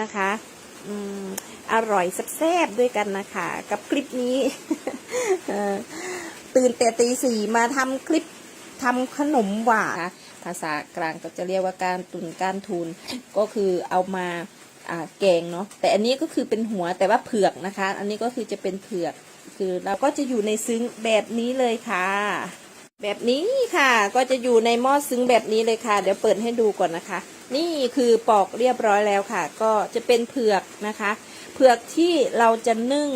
นะคะอืมอร่อยแซ่บๆด้วยกันนะคะ กับคลิปนี้ตื่นแต่ตีสี่มาทำคลิปทำขนมหวานภาษากลางก็จะเรียกว่าการตุนการทูนก็คือเอามาแกงเนาะแต่อันนี้ก็คือเป็นหัวแต่ว่าเผือกนะคะ อันนี้ก็คือจะเป็นเผือกคือเราก็จะอยู่ในซึ้งแบบนี้เลยค่ะ แบบนี้ค่ะก็จะอยู่ในหม้อซึ้งแบบนี้เลยค่ะ เดี๋ยวเปิดให้ดูก่อนนะคะ นี่คือปอกเรียบร้อยแล้วค่ะ ก็จะเป็นเผือกนะคะ เผือกที่เราจะนึ่ง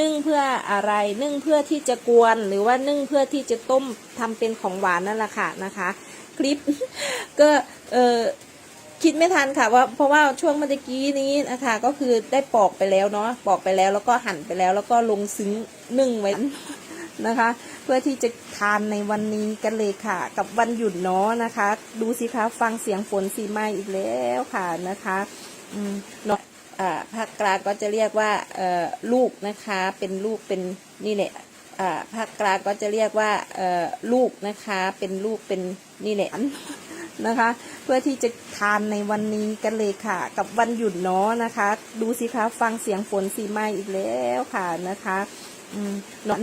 นึ่งเพื่ออะไร นึ่งเพื่อที่จะกวน หรือว่านึ่งเพื่อที่จะต้มทำเป็นของหวานนั่นแหละค่ะนะคะ คลิปก็เออคิดไม่ทันค่ะว่าเพราะว่าช่วงเมื่อกี้นี้นะคะ ก็คือได้ปอกไปแล้วเนาะปอกไปแล้วแล้วก็หั่นไปแล้ว แล้วก็ลงซึ้งนึ่งไว้ นะคะ เพื่อที่จะทานในวันนี้กันเลยค่ะ กับวันหยุดเนาะนะคะ ดูสิคะฟังเสียงฝนสีไม้อีกแล้วค่ะนะคะอืมเนาะอ่าภาคกลางก็จะเรียกว่าเอ่อลูกนะคะเป็นลูกเป็นนี่แหละอ่าภาคกลางก็จะเรียกว่าเอ่อลูกนะคะเป็นลูกเป็นนี่แหละนะคะ เพื่อที่จะทานในวันนี้กันเลยค่ะ กับวันหยุดเนาะนะคะ ดูสิคะฟังเสียงฝนสีไม้อีกแล้วค่ะนะคะอืมนาะ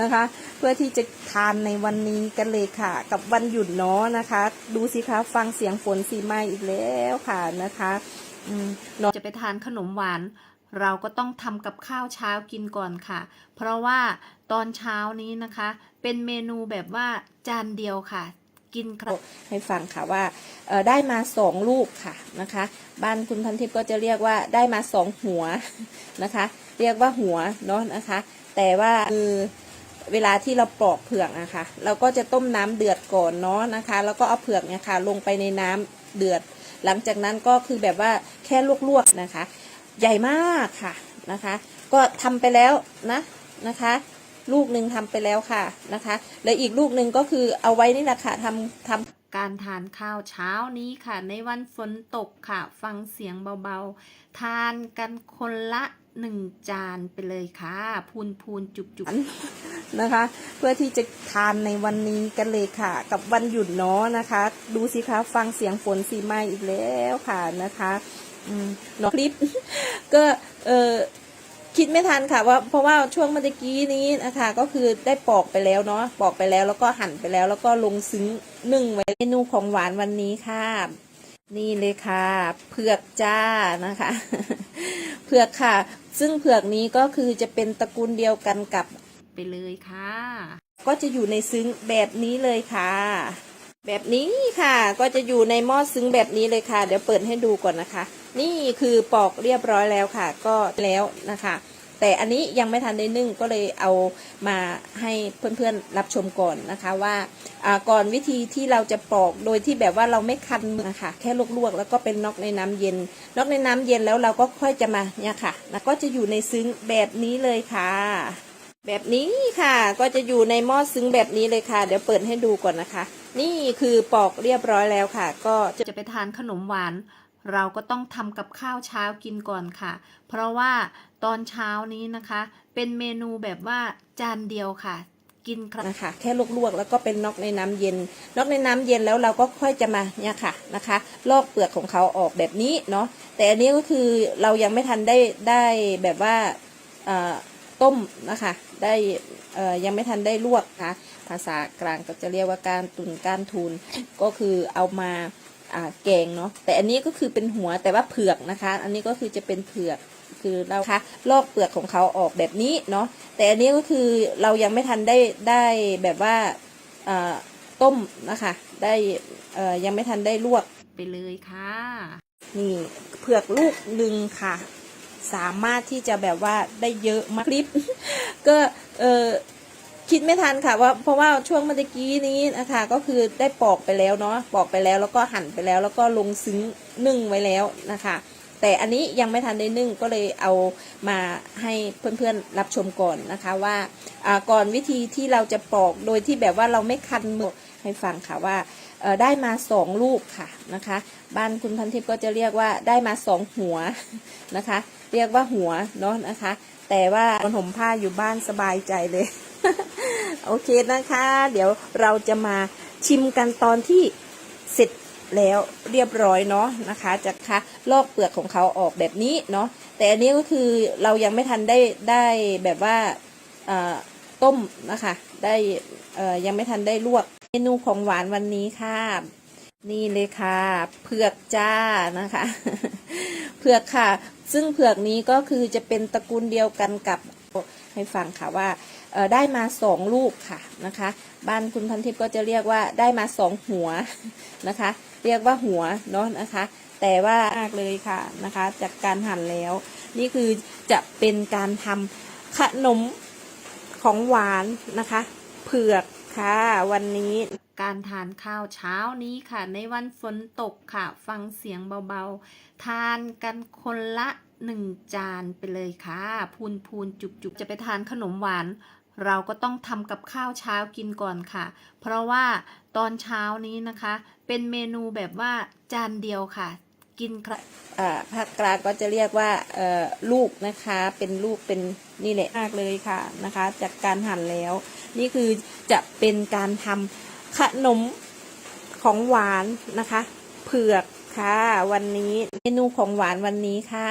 นะคะ เพื่อที่จะทานในวันนี้กันเลยค่ะ กับวันหยุดเนาะนะคะ ดูสิคะฟังเสียงฝนสีไม้อีกแล้วค่ะนะคะอืมเนาะจะไปทานขนมหวาน เราก็ต้องทำกับข้าวเช้ากินก่อนค่ะ เพราะว่าตอนเช้านี้นะคะ เป็นเมนูแบบว่าจานเดียวค่ะกินครับให้ฟังค่ะว่าเอ่อได้มาสองลูกค่ะนะคะ บ้านคุณพันทิพย์ก็จะเรียกว่าได้มาสองหัวนะคะ เรียกว่าหัวเนาะนะคะ แต่ว่าคือ เวลาที่เราปอกเผือกนะคะ เราก็จะต้มน้ำเดือดก่อนเนาะนะคะ แล้วก็เอาเผือกเนี่ยค่ะ ลงไปในน้ำเดือด หลังจากนั้นก็คือแบบว่าแค่ลวกๆนะคะ ใหญ่มากค่ะนะคะ ก็ทำไปแล้วนะนะคะ ลูกหนึ่งทำไปแล้วค่ะนะคะ และอีกลูกหนึ่งก็คือเอาไว้นี่แหละค่ะทำทำการทานข้าวเช้านี้ค่ะ ในวันฝนตกค่ะ ฟังเสียงเบาๆ ทานกันคนละหนึ่งจานไปเลยค่ะ พูนพูนจุกจุก นะคะ เพื่อที่จะทานในวันนี้กันเลยค่ะ กับวันหยุดเนาะนะคะ ดูสิคะฟังเสียงฝนสีไม้อีกแล้วค่ะนะคะอืมเนาะคลิป ก็เออคิดไม่ทันค่ะว่าเพราะว่าช่วงเมื่อกี้นี้นะคะ ก็คือได้ปอกไปแล้วเนาะปอกไปแล้วแล้วก็หั่นไปแล้ว แล้วก็ลงซึ้งนึ่งไว้เมนูของหวานวันนี้ค่ะ นี่เลยค่ะ เผือกจ้านะคะ เผือกค่ะ ซึ่งเผือกนี้ก็คือจะเป็นตระกูลเดียวกันกับ ไปเลยค่ะ ก็จะอยู่ในซึ้งแบบนี้เลยค่ะ แบบนี้ค่ะ ก็จะอยู่ในหม้อซึ้งแบบนี้เลยค่ะ เดี๋ยวเปิดให้ดูก่อนนะคะ นี่คือปอกเรียบร้อยแล้วค่ะ ก็แล้วนะคะ แต่อันนี้ยังไม่ทันได้นึ่งก็เลยเอามาให้เพื่อนๆรับชมก่อนนะคะว่าก่อนวิธีที่เราจะปอกโดยที่แบบว่าเราไม่คันมือนะคะแค่ลวกๆแล้วก็เป็นน็อกในน้ำเย็นน็อกในน้ำเย็นแล้วเราก็ค่อยจะมาเนี่ยค่ะแล้วก็จะอยู่ในซึ้งแบบนี้เลยค่ะ แบบนี้ค่ะ ก็จะอยู่ในหม้อซึ้งแบบนี้เลยค่ะ เดี๋ยวเปิดให้ดูก่อนนะคะ นี่คือปอกเรียบร้อยแล้วค่ะ ก็จะไปทานขนมหวาน เราก็ต้องทำกับข้าวเช้ากินก่อนค่ะ เพราะว่าตอนเช้านี้นะคะ เป็นเมนูแบบว่าจานเดียวค่ะ กินครับนะคะแค่ลวกๆแล้วก็เป็นน็อกในน้ำเย็นน็อกในน้ำเย็นแล้วเราก็ค่อยจะมาเนี่ยค่ะนะคะ ลอกเปลือกของเขาออกแบบนี้เนาะแต่อันนี้ก็คือเรายังไม่ทันได้ได้แบบว่าต้มนะคะ ได้เอ่อยังไม่ทันได้ลวกนะคะภาษากลางก็จะเรียกว่าการตุนการทูนก็คือเอามาอ่าแกงเนาะแต่อันนี้ก็คือเป็นหัวแต่ว่าเผือกนะคะ อันนี้ก็คือจะเป็นเผือกคือเราคะลอกเปลือกของเขาออกแบบนี้เนาะแต่อันนี้ก็คือเรายังไม่ทันได้ได้แบบว่าเอ่อต้มนะคะได้เอ่อยังไม่ทันได้ลวกไปเลยค่ะนี่เผือกลูกหนึ่งค่ะ สามารถที่จะแบบว่าได้เยอะมากคลิป ก็เออคิดไม่ทันค่ะว่าเพราะว่าช่วงเมื่อกี้นี้นะคะก็คือได้ปอกไปแล้วเนาะปอกไปแล้วแล้วก็หั่นไปแล้ว แล้วก็ลงซึ้งนึ่งไว้แล้วนะคะ แต่อันนี้ยังไม่ทันได้นึ่งก็เลยเอามาให้เพื่อนๆรับชมก่อนนะคะว่าก่อนวิธีที่เราจะปอกโดยที่แบบว่าเราไม่คันมือให้ฟังค่ะว่าได้มาสองลูกค่ะนะคะ บ้านคุณพันทิพย์ก็จะเรียกว่าได้มาสองหัวนะคะ เรียกว่าหัวเนาะนะคะ แต่ว่าคนห่มผ้าอยู่บ้านสบายใจเลย โอเคนะคะ เดี๋ยวเราจะมาชิมกันตอนที่เสร็จแล้วเรียบร้อยเนาะนะคะจะคะลอกเปลือกของเขาออกแบบนี้เนาะแต่อันนี้ก็คือเรายังไม่ทันได้ได้แบบว่าต้มนะคะ ได้ยังไม่ทันได้ลวกเมนูของหวานวันนี้ค่ะ นี่เลยค่ะ เผือกจ้านะคะ เผือกค่ะ ซึ่งเผือกนี้ก็คือจะเป็นตระกูลเดียวกันกับให้ฟังค่ะว่าได้มาสองลูกค่ะนะคะ บ้านคุณพันทิพย์ก็จะเรียกว่าได้มาสองหัวนะคะ เรียกว่าหัวเนาะนะคะ แต่ว่ามากเลยค่ะนะคะ จากการหั่นแล้ว นี่คือจะเป็นการทำขนมของหวานนะคะ เผือก ค่ะ วันนี้การทานข้าวเช้านี้ค่ะ ในวันฝนตกค่ะ ฟังเสียงเบาๆ ทานกันคนละหนึ่งจานไปเลยค่ะ พูนพูนจุบจุบจะไปทานขนมหวาน เราก็ต้องทำกับข้าวเช้ากินก่อนค่ะ เพราะว่าตอนเช้านี้นะคะ เป็นเมนูแบบว่าจานเดียวค่ะ กินครับภาคกลางก็จะเรียกว่าลูกนะคะ เป็นลูกเป็นนี่แหละมากเลยค่ะนะคะ จากการหั่นแล้ว นี่คือจะเป็นการทำขนมของหวานนะคะ เผือกค่ะ วันนี้เมนูของหวานวันนี้ค่ะ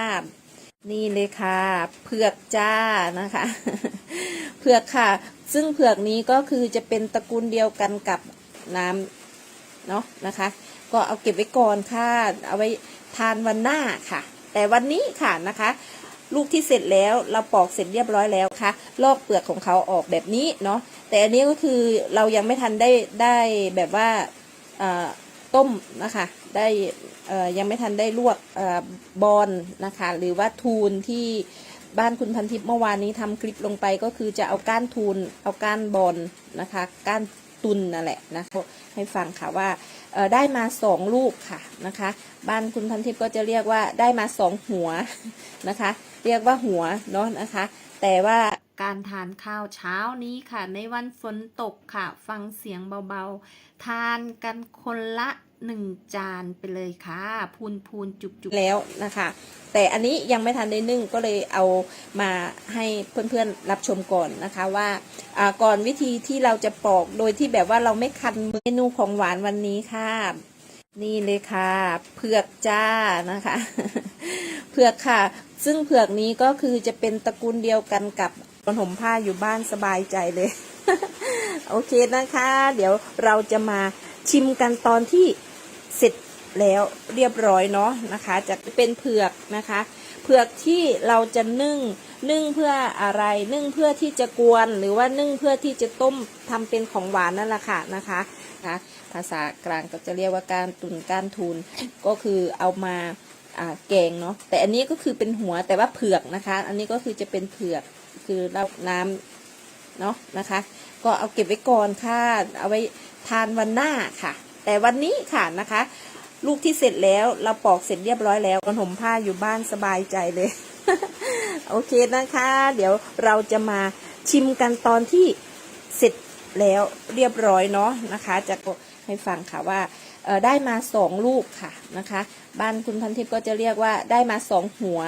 นี่เลยค่ะ เผือกจ้านะคะ เผือกค่ะ ซึ่งเผือกนี้ก็คือจะเป็นตระกูลเดียวกันกับน้ำเนาะนะคะ ก็เอาเก็บไว้ก่อนค่ะ เอาไว้ ทานวันหน้าค่ะ แต่วันนี้ค่ะนะคะ ลูกที่เสร็จแล้วเราปอกเสร็จเรียบร้อยแล้วค่ะลอกเปลือกของเขาออกแบบนี้เนาะแต่อันนี้ก็คือเรายังไม่ทันได้ได้แบบว่าต้มนะคะได้ยังไม่ทันได้ลวกอบอลนะคะ หรือว่าทูนที่บ้านคุณพันทิพย์เมื่อวานนี้ทำคลิปลงไปก็คือจะเอาก้านทูนเอาก้านบอลนะคะ ก้าน ตุนนั่นแหละนะให้ฟังค่ะว่าได้มาสองลูกค่ะนะคะ บ้านคุณพันทิพย์ก็จะเรียกว่าได้มาสองหัวนะคะ เรียกว่าหัวเนาะนะคะ แต่ว่าการทานข้าวเช้านี้ค่ะ ในวันฝนตกค่ะ ฟังเสียงเบาๆ ทานกันคนละ หนึ่งจานไปเลยค่ะพูนพูนจุบจุบแล้วนะคะ แต่อันนี้ยังไม่ทันได้นึ่งก็เลยเอามาให้เพื่อนๆรับชมก่อนนะคะว่าก่อนวิธีที่เราจะปอกโดยที่แบบว่าเราไม่คันมือเมนูของหวานวันนี้ค่ะ นี่เลยค่ะเผือกจ้านะคะเผือกค่ะ ซึ่งเผือกนี้ก็คือจะเป็นตระกูลเดียวกันกับขนมผ้าอยู่บ้านสบายใจเลย โอเคนะคะ เดี๋ยวเราจะมาชิมกันตอนที่ เสร็จแล้วเรียบร้อยเนาะนะคะ จะเป็นเผือกนะคะ เผือกที่เราจะนึ่งนึ่งเพื่ออะไรนึ่งเพื่อที่จะกวนหรือว่านึ่งเพื่อที่จะต้มทำเป็นของหวานนั่นแหละค่ะนะคะนะภาษากลางก็จะเรียกว่าการตุนการทูนก็คือเอามาแกงเนาะแต่อันนี้ก็คือเป็นหัวแต่ว่าเผือกนะคะ อันนี้ก็คือจะเป็นเผือกคือเราน้ำเนาะนะคะ ก็เอาเก็บไว้ก่อนค่ะเอาไว้ทานวันหน้าค่ะ แต่วันนี้ค่ะนะคะ ลูกที่เสร็จแล้วเราปอกเสร็จเรียบร้อยแล้วขนห่มผ้าอยู่บ้านสบายใจเลย โอเคนะคะ เดี๋ยวเราจะมาชิมกันตอนที่เสร็จแล้วเรียบร้อยเนาะนะคะ จะให้ฟังค่ะว่าได้มาสองลูกค่ะนะคะ บ้านคุณพันทิพย์ก็จะเรียกว่าได้มาสองหัว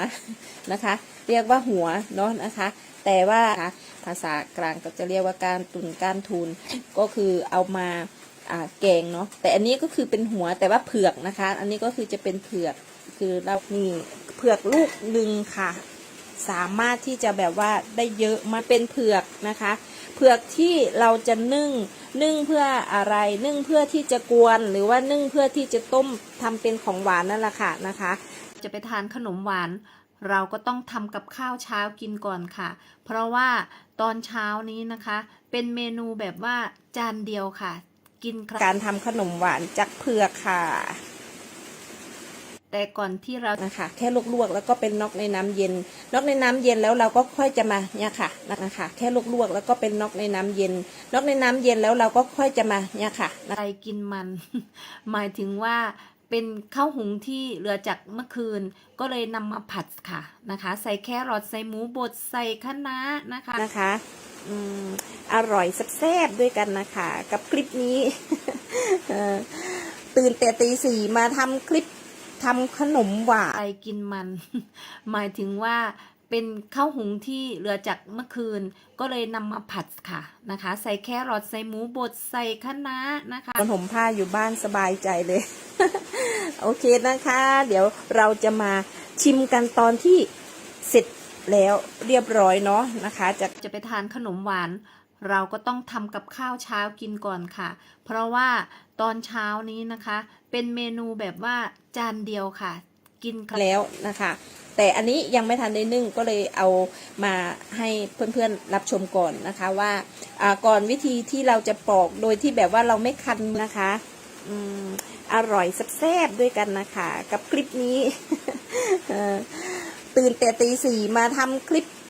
นะคะ เรียกว่าหัวเนาะนะคะ แต่ว่าภาษากลางก็จะเรียกว่าการตุนการทูนก็คือเอามา แกงเนาะแต่อันนี้ก็คือเป็นหัวแต่ว่าเผือกนะคะ อันนี้ก็คือจะเป็นเผือกคือเรานี่เผือกลูกหนึ่งค่ะ สามารถที่จะแบบว่าได้เยอะมาเป็นเผือกนะคะ เผือกที่เราจะนึ่งนึ่งเพื่ออะไรนึ่งเพื่อที่จะกวน หรือว่านึ่งเพื่อที่จะต้มทำเป็นของหวานนั่นแหละค่ะนะคะ จะไปทานขนมหวานเราก็ต้องทำกับข้าวเช้ากินก่อนค่ะ เพราะว่าตอนเช้านี้นะคะ เป็นเมนูแบบว่าจานเดียวค่ะ กินการทำขนมหวานจากเผือกค่ะ แต่ก่อนที่เรานะคะ แค่ลวกๆแล้วก็เป็นน็อกในน้ำเย็นน็อกในน้ำเย็นแล้วเราก็ค่อยจะมาเนี่ยค่ะนะคะ แค่ลวกๆแล้วก็เป็นน็อกในน้ำเย็นน็อกในน้ำเย็นแล้วเราก็ค่อยจะมาเนี่ยค่ะอะไรกินมัน หมายถึงว่า เป็นข้าวหุงที่เหลือจากเมื่อคืน ก็เลยนำมาผัดค่ะนะคะ ใส่แครอทใส่หมูบดใส่คะน้านะคะนะคะอืมอร่อยแซ่บๆด้วยกันนะคะ กับคลิปนี้เอ่อตื่นแต่ตีสี่มาทำคลิปทำขนมหวานอะไรกินมัน หมายถึงว่า เป็นข้าวหุงที่เหลือจากเมื่อคืน ก็เลยนำมาผัดค่ะนะคะ ใส่แครอทใส่หมูบดใส่คะน้านะคะคนห่มผ้าอยู่บ้านสบายใจเลย โอเคนะคะ เดี๋ยวเราจะมาชิมกันตอนที่เสร็จแล้วเรียบร้อยเนาะนะคะ จะจะไปทานขนมหวาน เราก็ต้องทำกับข้าวเช้ากินก่อนค่ะ เพราะว่าตอนเช้านี้นะคะ เป็นเมนูแบบว่าจานเดียวค่ะ กินแล้วนะคะ แต่อันนี้ยังไม่ทันได้นึ่งก็เลยเอามาให้เพื่อนๆรับชมก่อนนะคะ ว่าก่อนวิธีที่เราจะปอกโดยที่แบบว่าเราไม่คันนะคะอืมอร่อยแซ่บๆด้วยกันนะคะ กับคลิปนี้ตื่นแต่ตีสี่มาทำคลิป